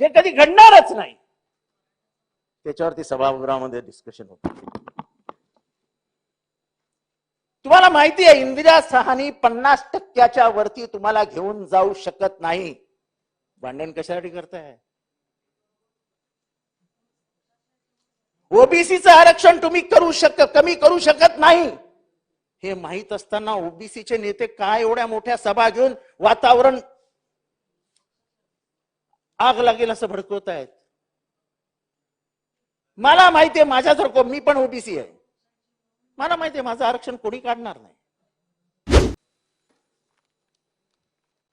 जे कधी घडणारच नाही. त्याच्यावरती सभागृहामध्ये डिस्कशन होत. तुम्हाला माहिती आहे इंदिरा सहानी पन्नास टक्क्याच्या वरती तुम्हाला घेऊन जाऊ शकत नाही. भांडण कशासाठी करताय? ओबीसीचं आरक्षण तुम्ही करू शक कमी करू शकत नाही. हे माहीत असताना ओबीसीचे नेते काय एवढ्या मोठ्या सभा घेऊन वातावरण आग लागेल असं भडकवत आहेत. मला माहितीये माझ्यासारखं मी पण ओबीसी आहे. मला माहितीये माझं आरक्षण कोणी काढणार नाही.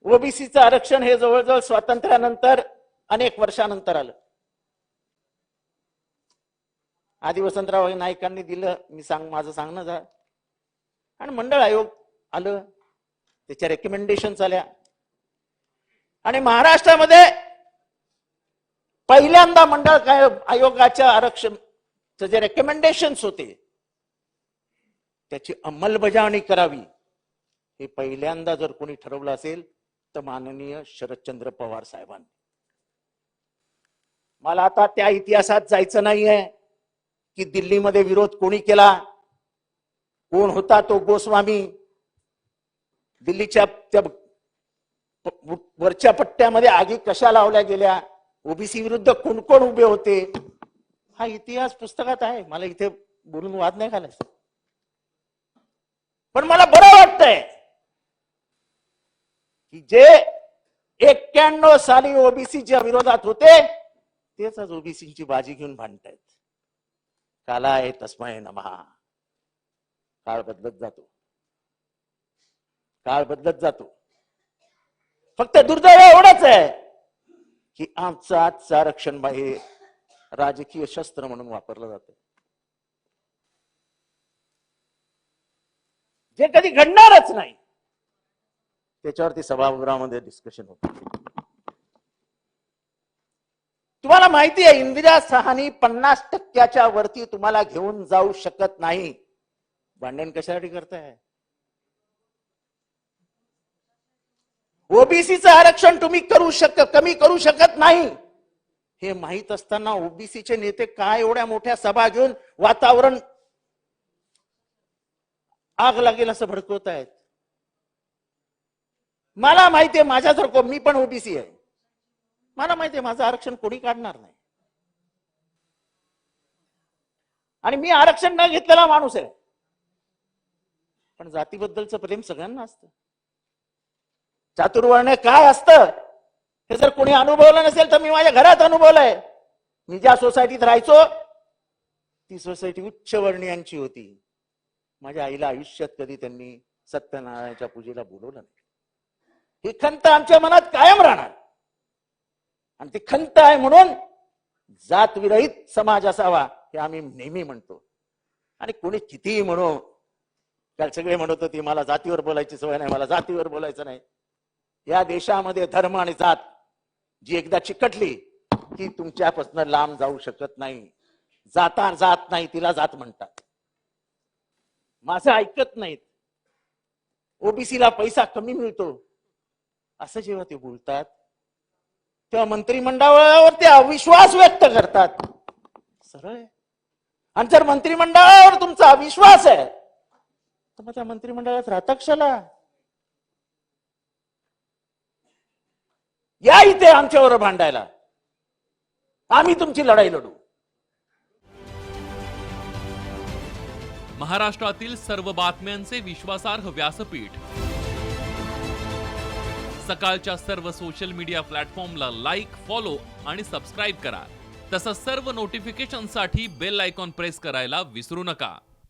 ओबीसीचं आरक्षण हे जवळजवळ स्वातंत्र्यानंतर अनेक वर्षानंतर आलं. आधी वसंतराव नाईकांनी दिलं मी सांग माझं सांगणं झालं. आणि मंडळ आयोग आलं त्याच्या रेकमेंडेशन आल्या. आणि महाराष्ट्रामध्ये पहिल्यांदा मंडळ काय आयोगाच्या आरक्षण जे रेकमेंडेशन होते त्याची अंमलबजावणी करावी. हे पहिल्यांदा जर कोणी ठरवलं असेल तर माननीय शरदचंद्र पवार साहेबांनी. मला आता त्या इतिहासात जायचं नाहीये की दिल्लीमध्ये विरोध कोणी केला? कोण होता तो गोस्वामी? दिल्लीच्या त्या वरच्या पट्ट्यामध्ये आगी कशा लावल्या गेल्या? ओबीसी विरुद्ध कोण कोण उभे होते? हा इतिहास पुस्तकात आहे. मला इथे बोलून वाद नाही घालायचा. पण मला बरं वाटतंय की जे एक्क्याण्णव साली ओबीसीच्या विरोधात होते तेच आज ओबीसीची बाजी घेऊन भांडतायत. आहे तस्मय नमहा काळ बदलत जातो. काळ बदलत जातो. फक्त दुर्दैव एवढंच आहे की आमचं आजचं आरक्षण हे राजकीय शस्त्र म्हणून वापरलं जात. जे कधी घडणारच नाही त्याच्यावरती सभागृहामध्ये डिस्कशन होत. तुम्हाला माहिती आहे इंदिरा सहानी पन्नास टक्क्याच्या वरती तुम्हाला घेऊन जाऊ शकत नाही. भांडण कशासाठी करताय? ओबीसीचं आरक्षण तुम्ही करू शक कमी करू शकत नाही. हे माहीत असताना ओबीसीचे नेते काय एवढ्या मोठ्या सभा घेऊन वातावरण आग लागेल असं भडकवत आहेत? मला माहितीये माझ्यासारखं मी पण ओबीसी आहे. मला माहितीये माझं आरक्षण कोणी काढणार नाही. आणि मी आरक्षण न घेतलेला माणूस आहे. पण जातीबद्दलचं प्रेम सगळ्यांना असतं. चातुर्वर्ण काय असतं? हे जर कोणी अनुभवलं नसेल तर मी माझ्या घरात अनुभवलंय. मी ज्या सोसायटीत राहायचो ती सोसायटी उच्च वर्णीयांची होती. माझ्या आईला आयुष्यात कधी त्यांनी सत्यनारायणाच्या पूजेला बोलवलं नाही. ही खंत आमच्या मनात कायम राहणार. आणि ती खंत आहे म्हणून जात विरहित समाज असावा हे आम्ही नेहमी म्हणतो. आणि कोणी कितीही म्हणू काल सगळे म्हणत होते मला जातीवर बोलायची सवय नाही मला जातीवर बोलायचं नाही. या देशामध्ये धर्म आणि जात जी एकदा चिकटली ती तुमच्यापासून लांब जाऊ शकत नाही. जाता जात नाही तिला जात म्हणतात. माझं ऐकत नाहीत. ओबीसीला पैसा कमी मिळतो. असं जेव्हा ते बोलतात तेव्हा मंत्रिमंडळावर ते अविश्वास व्यक्त करतात. सरळ आहे. आणि जर मंत्रिमंडळावर तुमचा अविश्वास आहे तर मग त्या मंत्रिमंडळात राहता कशाला? या इथे आमच्यावर भांडायला. आम्ही तुमची लढाई लढू. महाराष्ट्रातील सर्व बातम्यांचे विश्वासार्ह व्यासपीठ. सकाळच्या सर्व सोशल मीडिया प्लॅटफॉर्मला लाईक फॉलो आणि सबस्क्राईब करा. तसंच सर्व नोटिफिकेशनसाठी बेल आयकॉन प्रेस करायला विसरू नका.